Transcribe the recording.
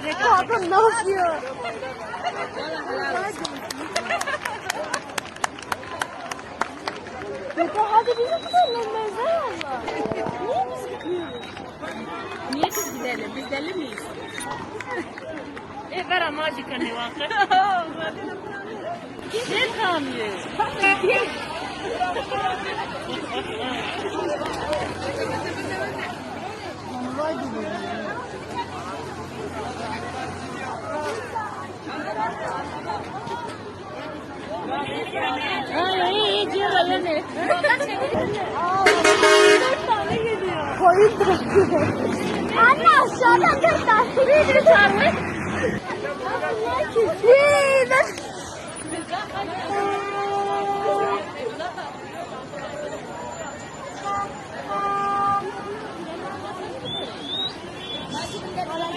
Kanka ne yapıyor? Kanka hadi bizi tutalım Mezar abla. Niye biz gitmiyoruz? Niye biz gidelim? Biz deli miyiz? E vera magica ne vakit. Ne kamıyor? Ay iyi diyor öyle mi? Dört tane geliyor. Koyun da. Anne aşağıdan dört tane. Bir tane. Bir. Thank.